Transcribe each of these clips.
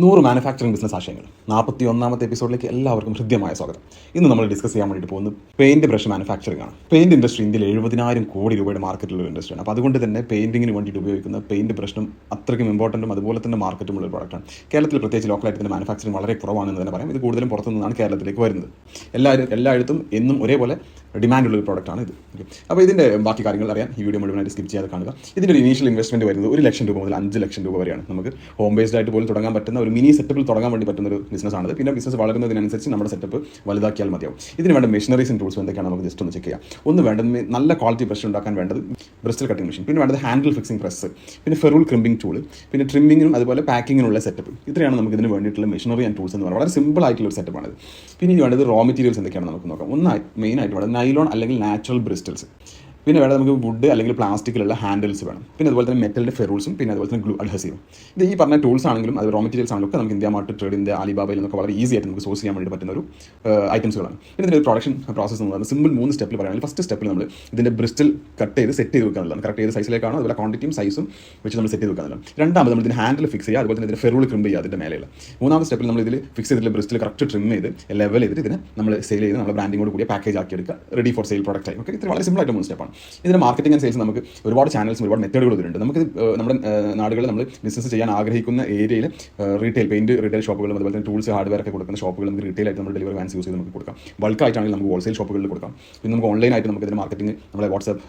നൂറ് manufacturing business ആശയങ്ങൾ. നാൽപ്പത്തി ഒന്നാമത്തെ എപ്പിസോഡിലേക്ക് എല്ലാവർക്കും ഹൃദ്യമായ സ്വാഗതം. ഇന്ന് നമ്മൾ ഡിസ്കസ് ചെയ്യാൻ വേണ്ടിയിട്ട് പോകുന്നത് പെയിന്റ് ബ്രഷ് മാനുഫാക്ചറിംഗ് ആണ്. പെയിന്റ് ഇൻഡസ്ട്രി ഇന്ത്യയിൽ എഴുപതിനായിരം കോടി രൂപയുടെ മാർക്കറ്റിലുള്ള ഇൻഡസ്ട്രിയാണ് അപ്പോൾ അതുകൊണ്ട് തന്നെ പെയിന്റിങ്ങിന് വേണ്ടിയിട്ട് ഉപയോഗിക്കുന്ന പെയിന്റ് ബ്രഷും അത്രയ്ക്കും ഇമ്പോർട്ടന്റും അതുപോലെ തന്നെ മാർക്കറ്റുമുള്ള ഒരു പ്രോഡക്റ്റാണ് കേരളത്തിൽ പ്രത്യേകിച്ച് ലോക്കലായിട്ട് ഇതിന്റെ മാനുഫാക്ചറിംഗ് വളരെ കുറവാണെന്ന് തന്നെ പറയാം. ഇത് കൂടുതലും പുറത്തു നിന്നാണ് കേരളത്തിലേക്ക് വരുന്നത്. എല്ലാവരും എല്ലായിടത്തും എന്നും ഒരേപോലെ ഡിമാൻഡുള്ള ഒരു പ്രോഡക്റ്റാണ് ഇത്. ഓക്കെ അപ്പോൾ ഇതിന്റെ ബാക്കി കാര്യങ്ങൾ അറിയാൻ ഈ വീഡിയോ മുഴുവനായിട്ട് സ്കിപ്പ് ചെയ്യാതെ കാണുക. ഇതിന്റെ ഒരു ഇനീഷ്യൽ ഇൻവെസ്റ്റ്മെന്റ് വരുന്നത് ഒരു ലക്ഷം രൂപ മുതൽ അഞ്ച് ലക്ഷം രൂപ വരെയാണ് നമുക്ക് ഹോം ബേസ്ഡ് ആയിട്ട് പോലും തുടങ്ങാൻ പറ്റുന്ന ഒരു മിനി സെറ്റപ്പിൽ തുടങ്ങാൻ വേണ്ടി പറ്റുന്ന ഒരു ബിസിനസ് ബിസിനസ്സാണ് പിന്നെ ബിസിനസ് വളരുന്നതിനനുസരിച്ച് നമ്മുടെ സെറ്റപ്പ് വലുതാക്കിയാൽ മതിയാവും. ഇതിന് വേണ്ട മെഷീനറീസും ടൂൾസും എന്തൊക്കെയാണ് നമുക്ക് ജസ്റ്റ് ഒന്ന് ചെക്ക് ചെയ്യാം. ഒന്ന് വേണ്ടത് നല്ല ക്വാളിറ്റി ബ്രഷ് ഉണ്ടാക്കാൻ വേണ്ടത് ബ്രസ്റ്റൽ കട്ടിംഗ് മെഷീൻ പിന്നെ വേണ്ടത് ഹാൻഡിൽ ഫിക്സിംഗ് പ്രസ് പിന്നെ ഫെറൂൾ ക്രിമ്പിംഗ് ടൂൾ പിന്നെ ട്രിമ്മിങ്ങിനും അതുപോലെ പാക്കിങ്ങിനുള്ള സെറ്റപ്പ് ഇത്രയാണ് നമുക്ക് ഇതിന് വേണ്ടിയിട്ടുള്ള മെഷീനറി ആൻഡ് ടൂൾസ് എന്ന് പറയുന്നത്. വളരെ സിമ്പിൾ ആയിട്ടുള്ള ഒരു സെറ്റപ്പാണ് പിന്നെ ഇനി വേണ്ടത് റോ മെറ്റീരിയൽസ് എന്തൊക്കെയാണ് നമുക്ക് നോക്കാം. ഒന്ന് മെയിൻ ആയിട്ട് വേണ്ടത് നൈലോൺ അല്ലെങ്കിൽ നാച്ചുറൽ ബ്രിസ്റ്റൽസ് പിന്നെ വേണം നമുക്ക് വുഡ് അല്ലെങ്കിൽ പ്ലാസ്റ്റിക്കിലുള്ള ഹാൻഡിൽസ് വേണം. പിന്നെ അതുപോലെ തന്നെ മെറ്റലിന്റെ ഫെറൂൾസും പിന്നെ അതുപോലെ തന്നെ ഗ്ലൂ അഡ്ഹസീവും ഇത് ഈ പറഞ്ഞ ടൂൾസ് ആണെങ്കിലും അത് റോ മെറ്റീരിയൽസ് ആണെങ്കിലും ഒക്കെ നമുക്ക് ഇന്ത്യ മാർട്ട് ട്രേഡ് ഇന്ത്യ അലിബാബയിൽ നിന്നൊക്കെ വളരെ ഈസി ആയിട്ട് നമുക്ക് സോഴ്സ് ചെയ്യാൻ വേണ്ടി പറ്റുന്ന ഒരു ഐറ്റംസുകളാണ് പിന്നെ ഇതിന്റെ പ്രൊഡക്ഷൻ പ്രോസസ്സ് എന്ന് പറയുന്നത് സിമ്പിൾ മൂന്ന് സ്റ്റെപ്പിൽ പറയുകയാണെങ്കിൽ ഫസ്റ്റ് സ്റ്റെപ്പിൽ നമ്മൾ ഇതിന്റെ ബ്രിസ്റ്റിൽ കട്ട് ചെയ്ത് സെറ്റ് ചെയ്ത് വെക്കാനുള്ളതാണ്. കറക്റ്റ് ഏത് സൈസിലേക്കാണോ അതുപോലെ ക്വാണ്ടിറ്റിയും സൈസും വെച്ച് നമ്മൾ സെറ്റ് ചെയ്ത് വെക്കാനുള്ളതാണ്. രണ്ടാമത് നമ്മൾ ഇതിന് ഹാൻഡിൽ ഫിക്സ് ചെയ്യുക അതുപോലെ തന്നെ ഇതിന് ഫെറൂൾ ക്രിമ്പ് ചെയ്യുക അതിന്റെ മേലെയുള്ള. മൂന്നാമത്തെ സ്റ്റെപ്പിൽ നമ്മൾ ഇതിൽ ഫിക്സ് ചെയ്തിട്ടുള്ള ബ്രിസ്റ്റിൽ കറക്റ്റ് ട്രിം ചെയ്ത് ലെവൽ ചെയ്തിട്ട് ഇതിനെ നമ്മൾ സെയിൽ ചെയ്ത് നമ്മൾ ബ്രാൻഡിങ്ങോട് കൂടി പാക്കേജ് ആക്കി എടുക്കുക റെഡി ഫോർ സെയിൽ പ്രോഡക്റ്റ് ആയി. ഓക്കെ ഇത് വളരെ സിമ്പിൾ ആയിട്ട് മൂന്ന് സ്റ്റെപ്പാണ് ഇതിന് മാർക്കറ്റിംഗ് ആൻഡ് സെയിൽസ് നമുക്ക് ഒരുപാട് ചാനൽസ് ഒരുപാട് മെത്തേഡുകൾ ഇതിലുണ്ട്. നമുക്ക് നമ്മുടെ നാടുകളിൽ നമ്മൾ ബിസിനസ് ചെയ്യാൻ ആഗ്രഹിക്കുന്ന ഏരിയയിൽ റീറ്റെയിൽ പെയിന്റ് റീറ്റെയിൽ ഷോപ്പുകളും അതുപോലെ തന്നെ ടൂൾസ് ഹാർഡ്വെയർ ഒക്കെ കൊടുക്കുന്ന ഷോപ്പുകൾ നമുക്ക് റീറ്റെയിൽ ആയിട്ട് നമ്മൾ ഡെലിവറി വാൻസ് യൂസ് ചെയ്ത് നമുക്ക് കൊടുക്കാം. ബൾക്ക് ആയിട്ടാണെങ്കിൽ നമുക്ക് ഹോൾസെയിൽ ഷോപ്പുകളിൽ കൊടുക്കാം. പിന്നെ നമുക്ക് ഓൺലൈൻ ആയിട്ട് നമുക്ക് ഇതിന് മാർക്കറ്റിംഗ് നമ്മുടെ വാട്സ്ആപ്പ്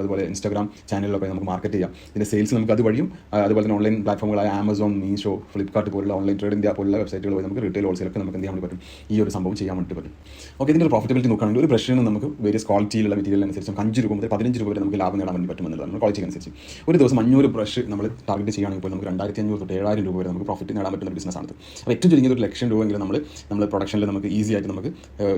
അതുപോലെ ഇൻസ്റ്റാഗ്രാം ചാനലിലൊക്കെ നമുക്ക് മാർക്കറ്റ് ചെയ്യാം. ഇതിന്റെ സെയിൽസ് നമുക്ക് അതുവഴിയും അതുപോലെ തന്നെ ഓൺലൈൻ പ്ലാറ്റ്ഫോമുകളായ ആമസോൺ മീഷോ ഫ്ലിപ്കാർട്ട് പോലുള്ള ഓൺലൈൻ ട്രേഡ് ഇന്ത്യ പോലുള്ള വെബ്സൈറ്റുകൾ വഴി നമുക്ക് റീറ്റെയിൽ ഹോൾസെയിലൊക്കെ നമുക്ക് എന്ത് ചെയ്യാൻ പറ്റും? ഈ ഒരു സംഭവം ചെയ്യാൻ വേണ്ടി പറ്റും. ഓക്കെ ഇതിന്റെ പ്രോഫിറ്റബിലിറ്റി നോക്കുകയാണെങ്കിൽ ഒരു ബ്രഷിന് നമുക്ക് വേരിയസ് ക്വാളിറ്റിയിലുള്ള മെറ്റീരിയൽ അനുസരിച്ച് അഞ്ച് രൂപ മുതൽ പതിനഞ്ച് രൂപ വരെ നമുക്ക് ലാഭം നേടാൻ വേണ്ടി പറ്റുമെന്നുള്ളത് നമ്മുടെ ക്വാളിറ്റി അനുസരിച്ച് ഒരു ദിവസം അഞ്ഞൂറ് ബ്രഷ് നമ്മൾ ടാർഗറ്റ് ചെയ്യുകയാണെങ്കിൽ പോലും നമുക്ക് രണ്ടായിരത്തി അഞ്ഞൂറ് തൊട്ട് ഏഴായിരം രൂപ വരെ നമുക്ക് പ്രോഫിറ്റ് നേടാൻ പറ്റുന്ന ബിസിനസ് ബിസിനസ്സാണ് അപ്പോൾ ഏറ്റവും ചുരുങ്ങിയത് ഒരു ലക്ഷം രൂപ എങ്കിലും നമ്മൾ നമ്മൾ പ്രൊഡക്ഷനിൽ നമുക്ക് ഈസി ആയിട്ട് നമുക്ക്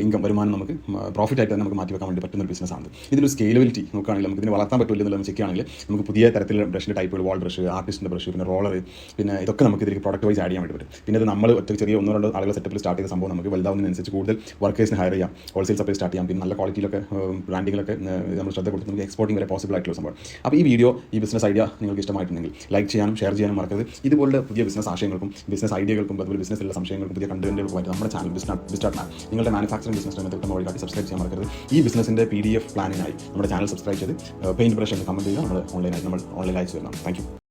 ഇൻകം വരുമാനം നമുക്ക് പ്രോഫിറ്റ് ആയിട്ട് നമുക്ക് മാറ്റി വെക്കാൻ വേണ്ടി പറ്റുന്ന ഒരു ബിസിനസ്സാണ് ഇതിന്റെ സ്കേലബിലിറ്റി നോക്കുകയാണെങ്കിൽ നമുക്ക് ഇതിനെ വളർത്താൻ പറ്റില്ല നമ്മൾ ചെക്ക് ആണെങ്കിൽ നമുക്ക് പുതിയ തരത്തിലുള്ള ബ്രഷിന്റെ ടൈപ്പുകൾ വാൾ ബ്രഷ് ആർട്ടിസ്റ്റിന്റെ ബ്രഷ് പിന്നെ റോളർ പിന്നെ ഇതൊക്കെ നമുക്ക് ഇതിലേക്ക് പ്രോഡക്റ്റ് വൈസ് ആഡ് ചെയ്യാൻ വേണ്ടി പറ്റും. പിന്നെ ഇത് നമ്മൾ ഒറ്റ ചെറിയ ഒന്നോ രണ്ടോ ആളുകൾ സെറ്റപ്പിൽ സ്റ്റാർട്ട് ചെയ്ത സംഭവം നമുക്ക് വലുതാവുന്നതിനനുസരിച്ച് കൂടുതൽ വർക്കേഴ്സിന് ഹയർ ചെയ്യാം. ഹോൾസെയിൽ സപ്ലൈ സ്റ്റാർട്ട് ചെയ്യാം. പിന്നെ നല്ല ക്വാളിറ്റിയിലൊക്കെ ബ്രാൻഡിങ്ങിലൊക്കെ നമ്മൾ ശ്രദ്ധ കൊടുത്ത് നമുക്ക് എക്സ്പോർട്ടിംഗ് വരെ പോസിബിൾ ആയിട്ടുള്ള സംഭവം. അപ്പോൾ ഈ വീഡിയോ ഈ ബിസിനസ് ഐഡിയ നിങ്ങൾക്ക് ഇഷ്ടമായിട്ടുണ്ടെങ്കിൽ ലൈക്ക് ചെയ്യാനും ഷെയർ ചെയ്യാനും മറക്കരുത്. ഇതുപോലുള്ള പുതിയ ബിസിനസ് ആശയങ്ങൾക്കും ബിസിനസ് ഐഡിയകൾക്കും അതുപോലെ ബിസിനസ്സിലുള്ള സംശയങ്ങൾക്കും പുതിയ കണ്ടന്റുകൾക്കുമായിട്ട് നമ്മുടെ ചാനൽ ബിസ്റ്റാർട്ട് ആണ് നിങ്ങളുടെ മാനുഫാക്ചറിംഗ് ബിസിനസ് രംഗത്ത് വഴികാട്ടി സബ്സ്ക്രൈബ് ചെയ്യാൻ മറക്കരുത്. ഈ ബിസിനസിന്റെ പി ഡി എഫ് പ്ലാനിനായി നമ്മുടെ ചാനൽ സബ്സ്ക്രൈബ് ചെയ്ത് പെയിന്റ് ബ്രഷ് കമന്റ് ചെയ്യുക. നമ്മൾ ഓൺലൈനായി നമ്മൾ ഓൺലൈൻ അയച്ചു തരണം താങ്ക്